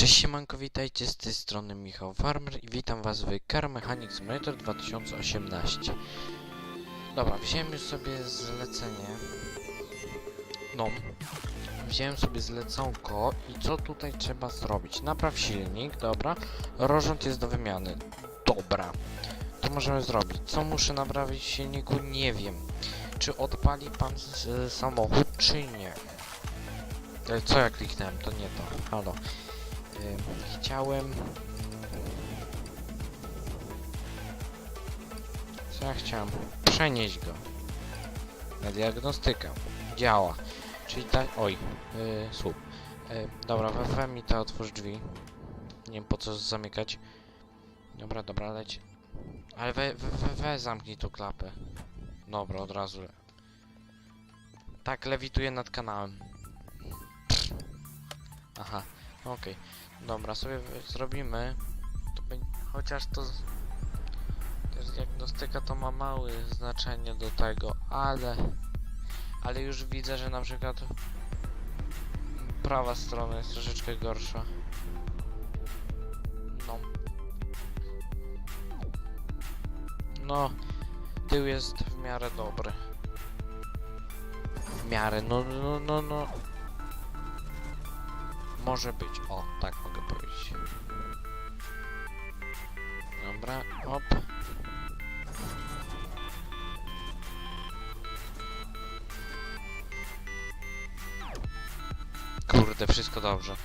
Cześć siemanko, witajcie z tej strony Michał Farmer i witam was w Car Mechanic Simulator 2018 Dobra, wziąłem już sobie zlecenie. No Wziąłem sobie zleconko i co tutaj trzeba zrobić? Napraw silnik, dobra. Rozrząd jest do wymiany, dobra. To możemy zrobić? Co muszę naprawić w silniku? Nie wiem. Czy odpali pan samochód, czy nie? E, Co ja kliknąłem? To nie to, halo Chciałem... mm, Co ja chciałem? Przenieść go. Na diagnostykę. Działa. Czyli tak... Oj. Yy, słup. Yy, dobra, we, mi to otwórz drzwi. Nie wiem po co zamykać. Dobra, dobra, leć. Ale we, we, we, we zamknij tą klapę. Dobra, od razu. Tak, lewituję nad kanałem. Aha, okej. Dobra, sobie zrobimy. To chociaż to. z- diagnostyka to ma małe znaczenie do tego, ale. Ale już widzę, że na przykład. Prawa strona jest troszeczkę gorsza. No. No. Tył jest w miarę dobry. W miarę, no, no, no, no. Może być. O, tak mogę powiedzieć. Dobra, op. Kurde, wszystko dobrze.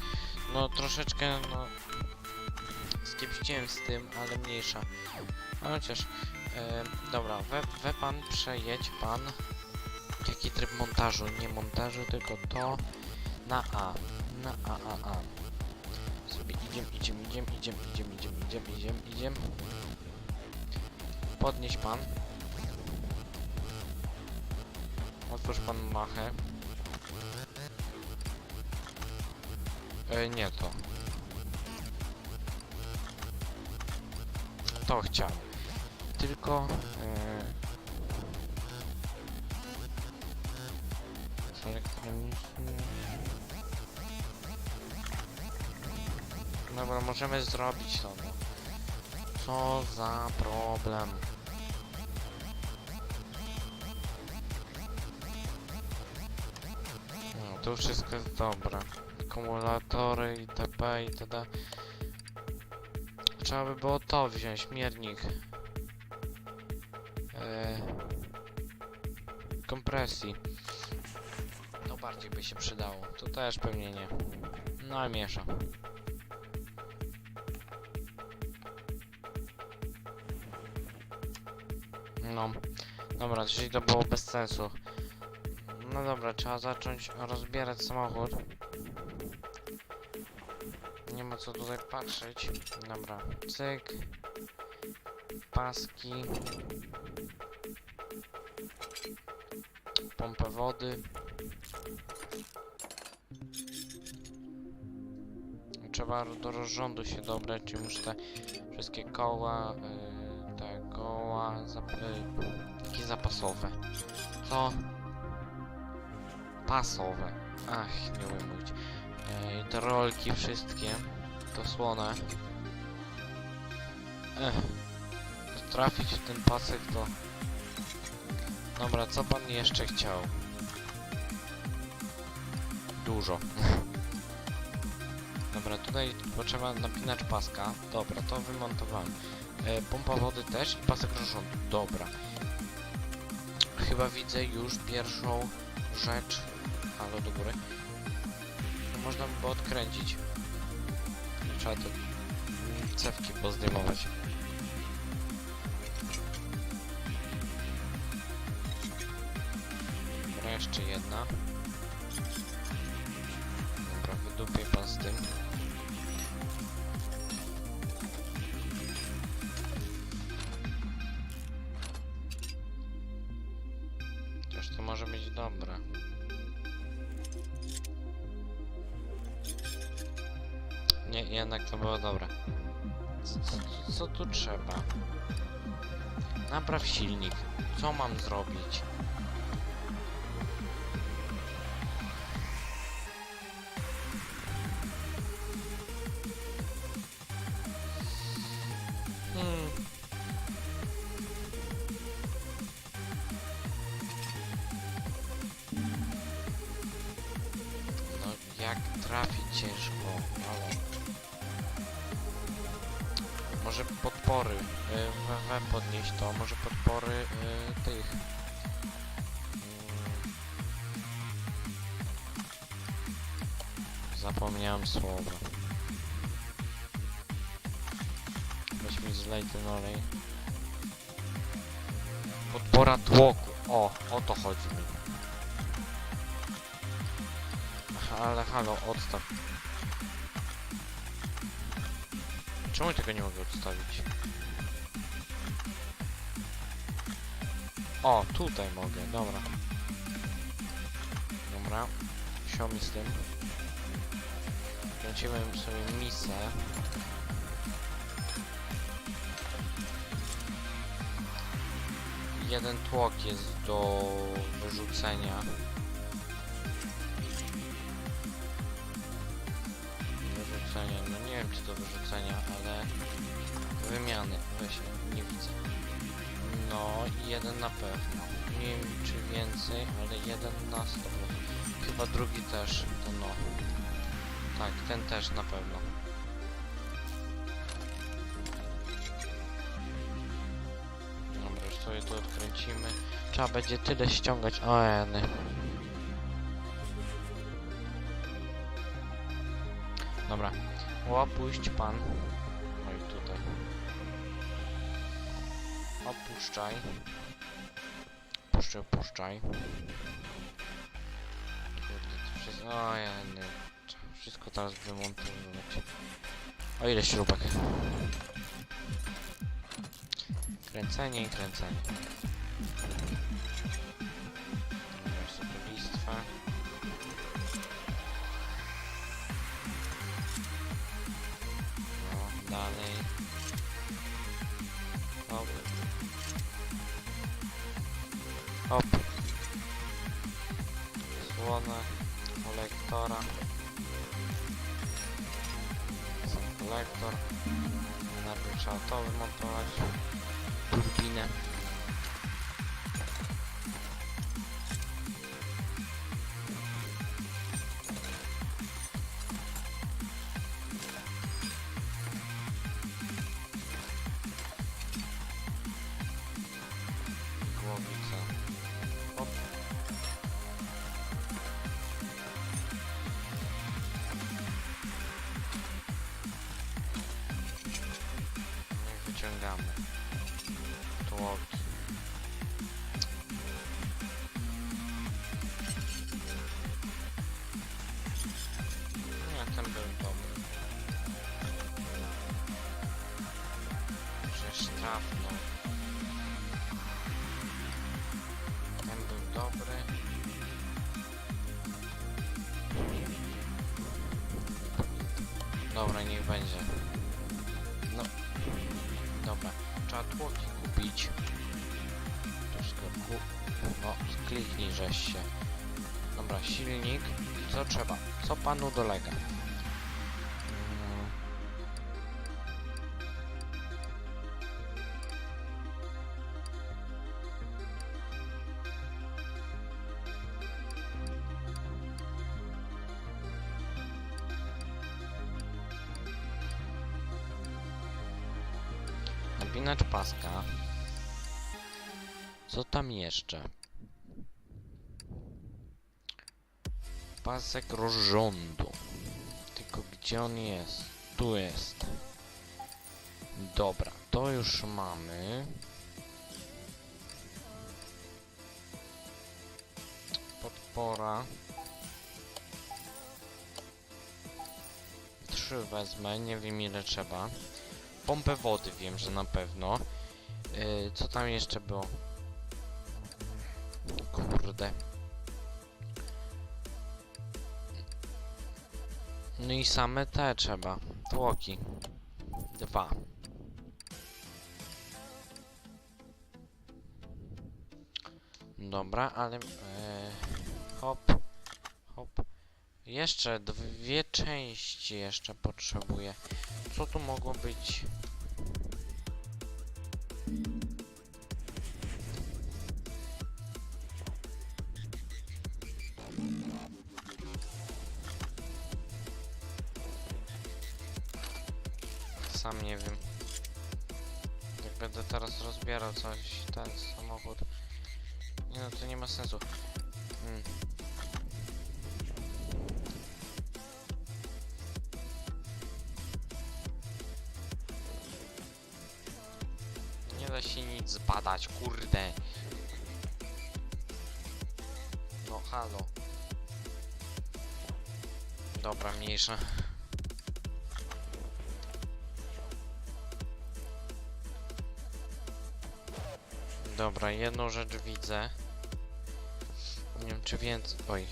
No troszeczkę, no... Skiepściłem z tym, ale mniejsza. No chociaż... E, dobra, we, we pan, przejedź pan. Jaki tryb montażu? Nie montażu, tylko to na A. Na A, A, A. Sobie idziemy, idziemy, idziemy, idziemy, idziemy, idziemy, idziemy, idziemy, idziemy. Podnieś pan. Otwórz pan machę. E, nie to. To chciałem. Tylko... E, elektroniczny... Dobra, możemy zrobić to, no. Co za problem. No, tu wszystko jest dobre. Akumulatory itp. itd. Trzeba by było to wziąć, miernik. Eee, kompresji. To bardziej by się przydało. Tu też pewnie nie. No i miesza. No, dobra, czyli to było bez sensu. No dobra, trzeba zacząć rozbierać samochód. Nie ma co tutaj patrzeć. Dobra, cyk. Paski. Pompę wody. Trzeba do rozrządu się dobrać, czyli muszę te wszystkie koła, koła, zap yy, takie zapasowe. Co? Pasowe. Ach, nie umiem mówić. Yy, te rolki wszystkie, to słone. Ech. Trafić w ten pasek to... Dobra, co pan jeszcze chciał? Dużo. Dobra, tutaj potrzeba napinacz paska. Dobra, to wymontowałem. E, pompa wody też i pasek rozrządu. Dobra. Chyba widzę już pierwszą rzecz. Halo, do góry. No, można by było odkręcić. Trzeba mm, cewki pozdejmować. To może być dobre. Nie, jednak to było dobre. Co, co, co tu trzeba? Napraw silnik. Co mam zrobić? Trafić ciężko, ale... Może podpory, y, we podnieść to, może podpory y, tych... Mm. Zapomniałem słowa. Weź mi zlej ten olej. Podpora tłoku. O, o to chodzi Ale halo, odstaw. Czemu tego nie mogę odstawić? O, tutaj mogę, dobra. Dobra, mi z tym. Kręcimy sobie misę. Jeden tłok jest do. Wyrzucenia, do wyrzucenia, ale wymiany, weź, nie widzę. No, jeden na pewno. Nie wiem czy więcej, ale jeden na 100%. Chyba drugi też, to no. Tak, ten też na pewno. Dobra, już sobie to odkręcimy. Trzeba będzie tyle ściągać. O, eny. Dobra. Opuść pan. Oj, tutaj. Opuszczaj. Puszczaj, puszczaj. Kurde, to wszystko... O, jeny. Trzeba Wszystko teraz wymontować. O, ile śrubek? Kręcenie i kręcenie. Dobra, sobie Hop. Słona. Kolektora. Kolektor. Najpierw trzeba to wymontować. Turbinę. Dobra, niech będzie. No. Dobra. Trzeba tłoki kupić. Troszkę ku... No, kliknij żeś się. Dobra, silnik. Co trzeba? Co panu dolega? Napinacz paska. Co tam jeszcze? Pasek rozrządu. Tylko gdzie on jest? Tu jest. Dobra, to już mamy. Podpora. Trzy wezmę, nie wiem ile trzeba. Pompę wody wiem, że na pewno. Yy, co tam jeszcze było? Kurde. No i same te trzeba. Tłoki. Dwa. Dobra, ale... E, hop. Hop. Jeszcze dwie części jeszcze potrzebuję. Co tu mogło być? Sam nie wiem. Jak będę teraz rozbierał coś, ten samochód. Nie no, to nie ma sensu. Hmm. Zbadać, kurde. No halo. Dobra, mniejsza. Dobra, jedną rzecz widzę. Nie wiem czy więcej. Oj.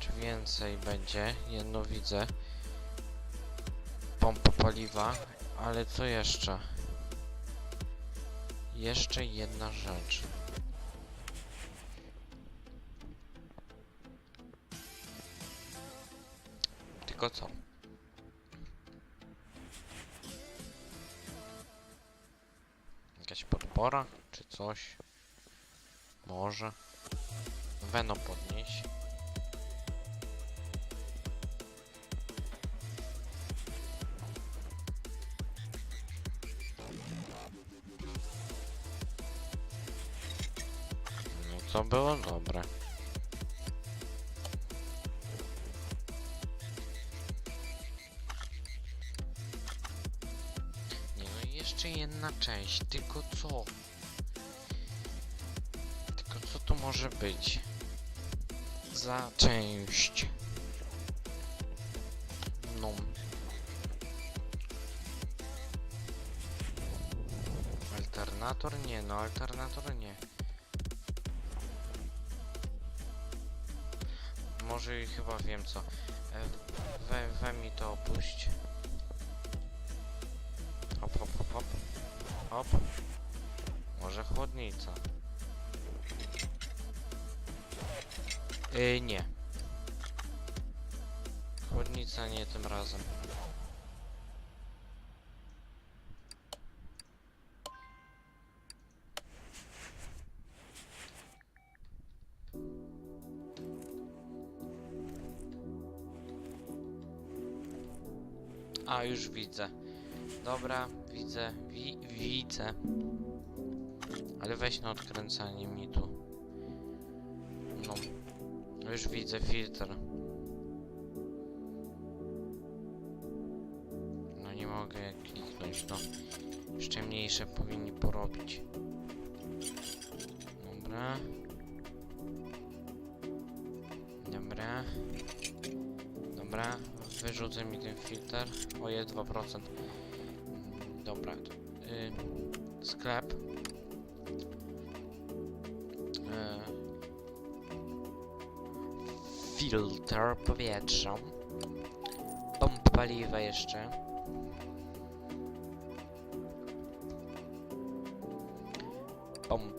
Czy więcej będzie? Jedno widzę. Pompa paliwa. Ale co jeszcze? Jeszcze jedna rzecz. Tylko co? Jakaś podpora? Czy coś? Może? Weno podnieść. To było dobre. Nie no i jeszcze jedna część, tylko co? Tylko co to może być? Za część. No. Alternator? Nie, no alternator nie. I chyba wiem co. E, We, we mi to opuść. Hop, hop, hop, hop. Hop. Może chłodnica. Yy, nie. Chłodnica nie tym razem. Już widzę. Dobra, widzę, wi widzę. Ale weź odkręcanie mi tu. No. Już widzę filtr. No nie mogę kliknąć, no. Jeszcze mniejsze powinni porobić. Dobra. Dobra. Dobra, wyrzucę mi ten filtr. O, jest 2%. Mm, Dobra. to, Y, sklep. Y, filtr powietrza. Pomp paliwa jeszcze. Pomp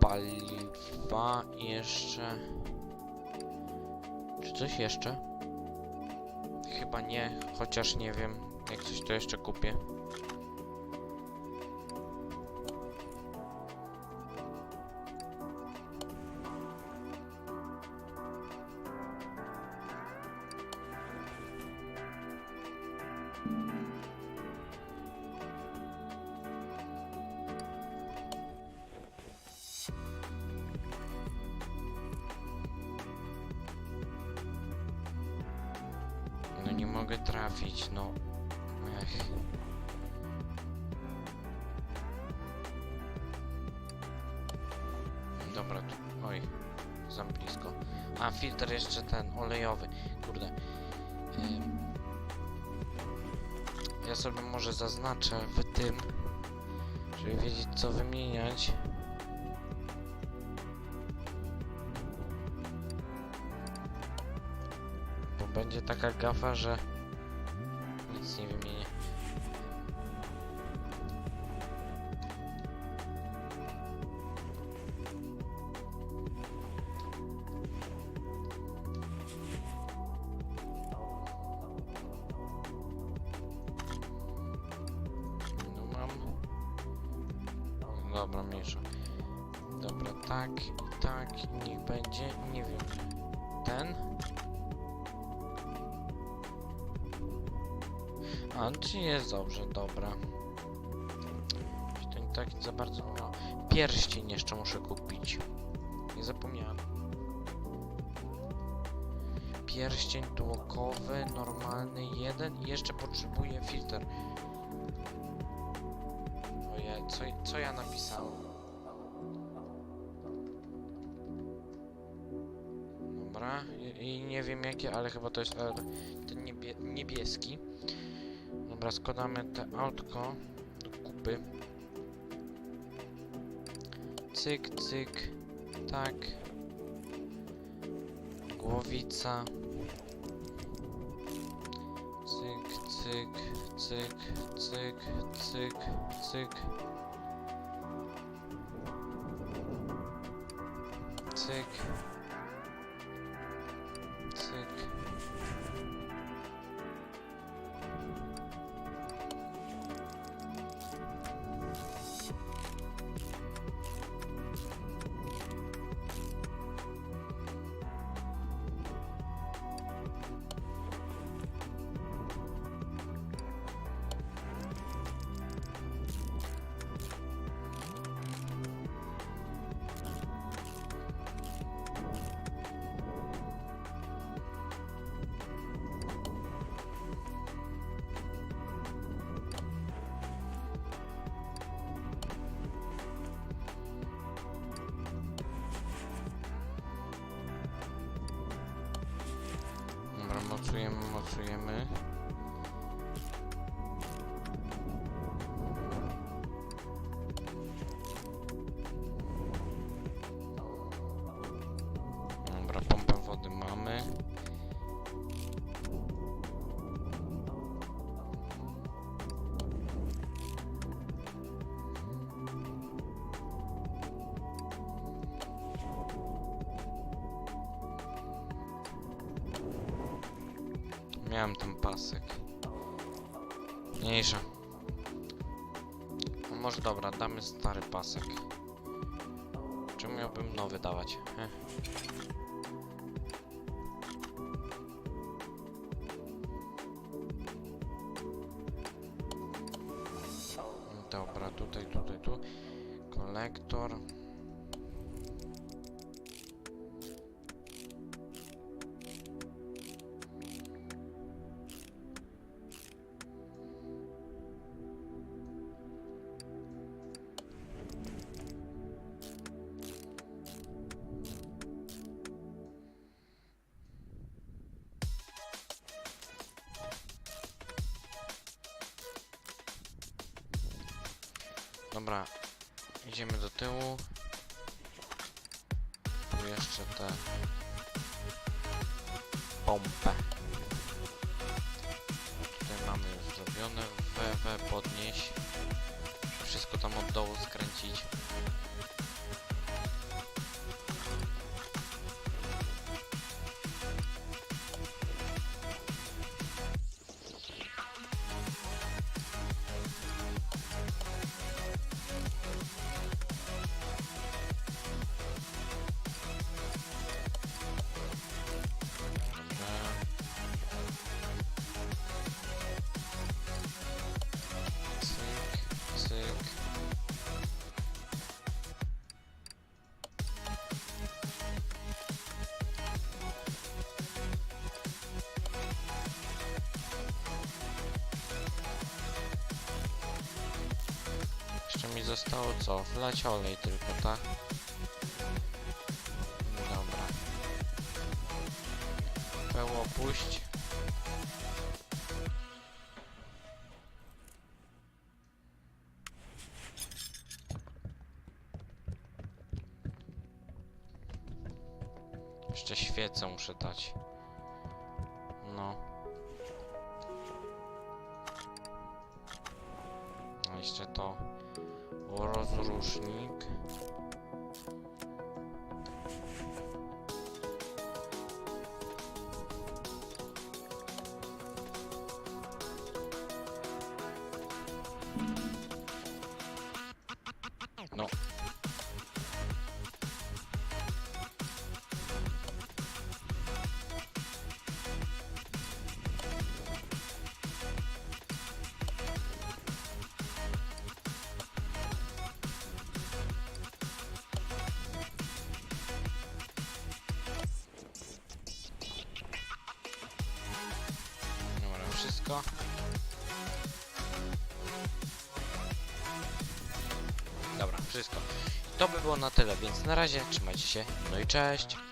paliwa jeszcze. Czy coś jeszcze? Chyba nie, chociaż nie wiem. Jak coś to jeszcze kupię. Nie mogę trafić, no. Ech. Dobra, tu. Oj, za blisko. A, filtr jeszcze ten, olejowy. Kurde. Ja sobie może zaznaczę w tym, żeby wiedzieć co wymieniać. Będzie taka gafa, że nic nie wymienię. No mam. Dobra, mniejsza. Dobra, tak i tak, niech będzie, nie wiem. Ten? A, czy jest dobrze, dobra. To nie tak za bardzo miał. Pierścień jeszcze muszę kupić. Nie zapomniałem. Pierścień tłokowy, normalny jeden i jeszcze potrzebuję filtr. Oje, co, co ja napisałem? Dobra, i, i nie wiem jakie, ale chyba to jest R, ten niebie, niebieski. Dobra, składamy te autko do kupy. Cyk, cyk, tak. Głowica. Cyk, cyk, cyk, cyk, cyk, cyk. Cyk. Dobra, mocujemy, Miałem ten pasek. Mniejsza. No może dobra, damy stary pasek. Czemu miałbym nowy dawać? Heh. Dobra, idziemy do tyłu. Tu jeszcze te pompę. Tutaj mamy już zrobione. WW podnieść. Wszystko tam od dołu skręcić. Mi zostało co? Wlać olej tylko, tak? Dobra. Peło puść. Jeszcze świecę muszę dać. Wszystko. Dobra, wszystko. To by było na tyle, więc na razie trzymajcie się, no i cześć!